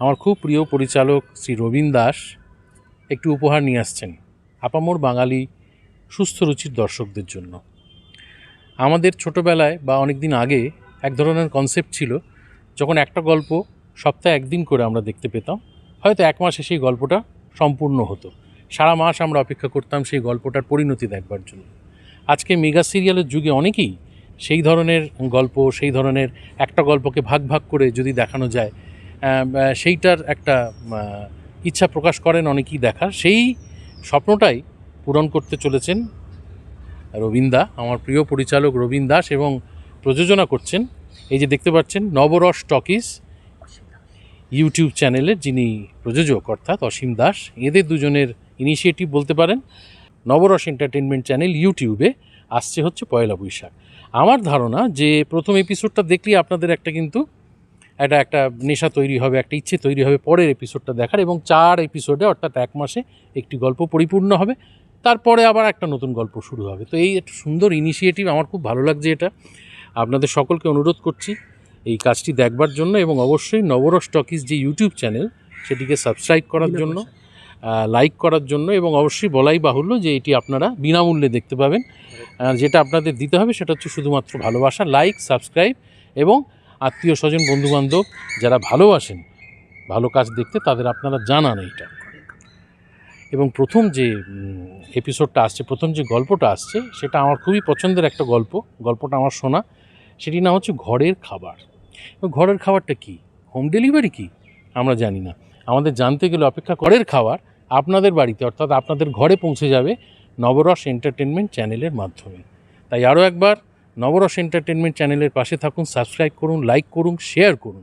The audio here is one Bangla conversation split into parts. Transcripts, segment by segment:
আমার খুব প্রিয় পরিচালক শ্রী রবীন দাস একটি উপহার নিয়ে আসছেন আপামোর বাঙালি সুস্থ রুচির দর্শকদের জন্য। আমাদের ছোটোবেলায় বা অনেক দিন আগে এক ধরনের কনসেপ্ট ছিল, যখন একটা গল্প সপ্তাহে একদিন করে আমরা দেখতে পেতাম, হয়তো এক মাসে সেই গল্পটা সম্পূর্ণ হতো। সারা মাস আমরা অপেক্ষা করতাম সেই গল্পটার পরিণতি দেখবার জন্য। আজকে মেগা সিরিয়ালের যুগে অনেকেই সেই ধরনের গল্প, সেই ধরনের একটা গল্পকে ভাগ ভাগ করে যদি দেখানো যায় সেইটার একটা ইচ্ছা প্রকাশ করেন অনেকেই দেখার। সেই স্বপ্নটাই পূরণ করতে চলেছেন রবীন্দা, আমার প্রিয় পরিচালক রবীন দাস এবং প্রযোজনা করছেন এই যে দেখতে পাচ্ছেন নবরস টকিজ ইউটিউব চ্যানেলের যিনি প্রযোজক অর্থাৎ অসীম দাস, এদের দুজনের ইনিশিয়েটিভ বলতে পারেন নবরস এন্টারটেনমেন্ট চ্যানেল ইউটিউবে আসছে হচ্ছে পয়লা বৈশাখ। আমার ধারণা যে প্রথম এপিসোডটা দেখলেই আপনাদের একটা কিন্তু একটা একটা নেশা তৈরি হবে একটা ইচ্ছে তৈরি হবে পরের এপিসোডটা দেখার এবং চার এপিসোডে অর্থাৎ এক মাসে একটি গল্প পরিপূর্ণ হবে। তারপরে আবার একটা নতুন গল্প শুরু হবে। তো এই একটা সুন্দর ইনিশিয়েটিভ আমার খুব ভালো লাগছে এটা। আপনাদের সকলকে অনুরোধ করছি এই কাজটি দেখবার জন্য এবং অবশ্যই নবরস টকিজ যে ইউটিউব চ্যানেল সেটিকে সাবস্ক্রাইব করার জন্য লাইক করার জন্য এবং অবশ্যই বলাই বাহুল্য যে এটি আপনারা বিনামূল্যে দেখতে পাবেন। যেটা আপনাদের দিতে হবে সেটা হচ্ছে শুধুমাত্র ভালোবাসা লাইক সাবস্ক্রাইব এবং আত্মীয় স্বজন, বন্ধুবান্ধব যারা ভালোবাসেন, ভালো কাজ দেখতে তাদের আপনারা জানান এইটা। এবং প্রথম যে এপিসোডটা আসছে, প্রথম যে গল্পটা আসছে, সেটা আমার খুবই পছন্দের একটা গল্প। গল্পটা আমার শোনা। সেটি না হচ্ছে ঘরের খাবার। ঘরের খাবারটা কি? হোম ডেলিভারি কি? আমরা জানি না। আমাদের জানতে গেলে অপেক্ষা করের খাবার আপনাদের বাড়িতে, অর্থাৎ আপনাদের ঘরে পৌঁছে যাবে নবরস এন্টারটেনমেন্ট চ্যানেলের মাধ্যমে। তাই আরও একবার নবরস এন্টারটেনমেন্ট চ্যানেলের পাশে থাকুন, সাবস্ক্রাইব করুন লাইক করুন শেয়ার করুন।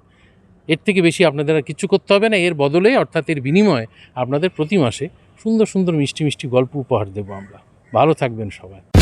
এর থেকে বেশি আপনাদের আর কিছু করতে হবে না, এর বদলে, অর্থাৎ এর বিনিময়ে আপনাদের প্রতি মাসে সুন্দর সুন্দর মিষ্টি মিষ্টি গল্প উপহার দেবো আমরা। ভালো থাকবেন সবাই।